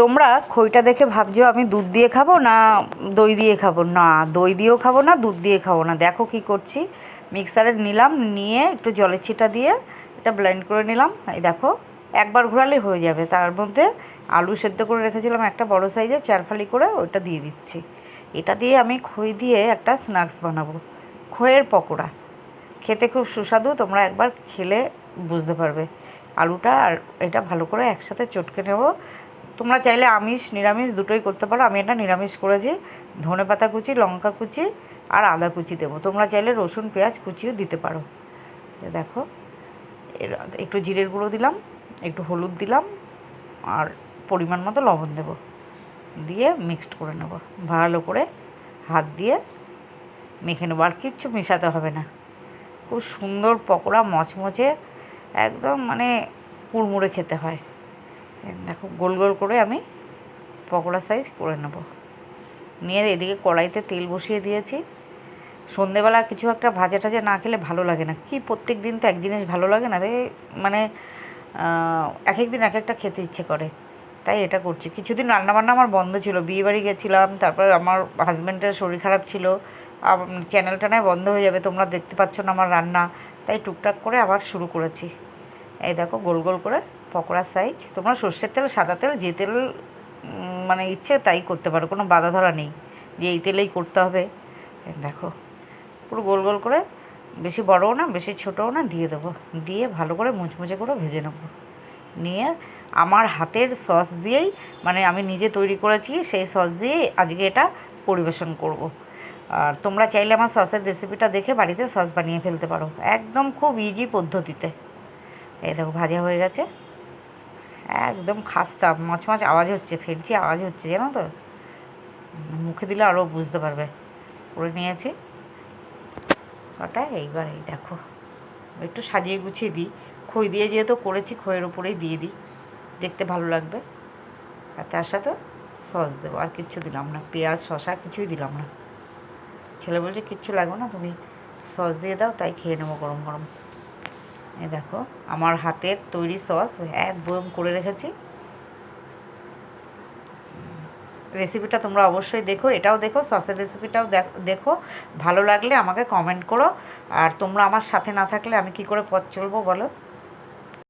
তোমরা খইটা দেখে ভাবছ আমি দুধ দিয়ে খাব না দই দিয়ে খাব? না, দই দিয়েও খাব না, দুধ দিয়ে খাব না। দেখো কি করছি। মিক্সারে নিলাম, নিয়ে একটু জলের ছিটা দিয়ে এটা ব্লেন্ড করে নিলাম। এই দেখো, একবার ঘোরালেই হয়ে যাবে। তার মধ্যে আলু সেদ্ধ করে রেখেছিলাম একটা বড় সাইজের চারফালি করে ওইটা দিয়ে দিচ্ছি। এটা দিয়ে আমি খই দিয়ে একটা স্ন্যাক্স বানাবো। খইয়ের পকোড়া। খেতে খুব সুস্বাদু, তোমরা একবার খেলে বুঝতে পারবে। আলুটা আর এটা ভালো করে একসাথে চটকে নেব। তোমরা চাইলে আমিষ, নিরামিষ দুটোই করতে পারো। আমি এটা নিরামিষ করেছি। ধনে পাতা কুচি, লঙ্কা কুচি আর আদা কুচি দেবো। তোমরা চাইলে রসুন, পেঁয়াজ কুচিও দিতে পারো। দেখো, এর একটু জিরের গুঁড়ো দিলাম, একটু হলুদ দিলাম আর পরিমাণ মতো লবণ দেব। দিয়ে মিক্সড করে নেব। ভালো করে হাত দিয়ে মেখে নেব। আর কিচ্ছু মেশাতে হবে না। খুব সুন্দর পকোড়া মচমচে, একদম মানে কুড়মুড়ে খেতে হয়। দেখো, গোল গোল করে আমি পকোড়া সাইজ করে নেব। নিয়ে এদিকে কড়াইতে তেল বসিয়ে দিয়েছি। সন্ধেবেলা কিছু একটা ভাজা টাজা না খেলে ভালো লাগে না। কি প্রত্যেক দিন তো এক জিনিস ভালো লাগে না, তাই মানে এক এক দিন এক একটা খেতে ইচ্ছে করে। তাই এটা করছি। কিছুদিন রান্নাবান্না আমার বন্ধ ছিল বিয়ে বাড়ি গেছিলাম, তারপর আমার হাজব্যান্ডের শরীর খারাপ ছিল। চ্যানেল টানায় বন্ধ হয়ে যাবে, তোমরা দেখতে পাচ্ছ না আমার রান্না। তাই টুকটাক করে আবার শুরু করেছি। এই দেখো, গোল গোল করে পকোড়ার সাইজ তোমরা সর্ষের তেল, সাদা তেল, যে তেল মানে ইচ্ছে তাই করতে পারো, কোনো বাধা ধরা নেই। যে এই তেলেই করতে হবে। দেখো, পুরো গোল গোল করে, বেশি বড়ও না, বেশি ছোটও না, দিয়ে দেবো। দিয়ে ভালো করে মুচমুচে করে ভেজে নেব। নিয়ে আমার হাতের সস দিয়েই মানে আমি নিজে তৈরি করেছি, সেই সস দিয়েই আজকে এটা পরিবেশন করব। আর তোমরা চাইলে আমার সসের রেসিপিটা দেখে বাড়িতে সস বানিয়ে ফেলতে পারো। একদম খুব ইজি পদ্ধতিতে। এই দেখো, ভাজা হয়ে গেছে। একদম খাস্তা, মচমচ আওয়াজ হচ্ছে ফেলছি আওয়াজ হচ্ছে, জানো তো? মুখে দিলে আরও বুঝতে পারবে। করে নিয়েছি। কটা? এইবার এই দেখো। একটু সাজিয়ে গুছিয়ে দিই। খই দিয়ে যেহেতু করেছি, খইয়ের উপরেই দিয়ে দিই। দেখতে ভালো লাগবে। আর তার সাথে সস দেবো। আর কিচ্ছু দিলাম না। পেঁয়াজ শশা কিছুই দিলাম না। ছেলে বলছে, কিচ্ছু লাগবে না, তুমি সস দিয়ে দাও, তাই খেয়ে নেব গরম গরম। এই দেখো, আমার হাতের তৈরি সস একদম করে রেখেছি। রেসিপিটা তোমরা অবশ্যই দেখো, এটাও দেখো, সসের রেসিপিটাও দেখো ভালো লাগলে আমাকে কমেন্ট করো। আর তোমরা আমার সাথে না থাকলে আমি কি করে পথ চলবো বলো?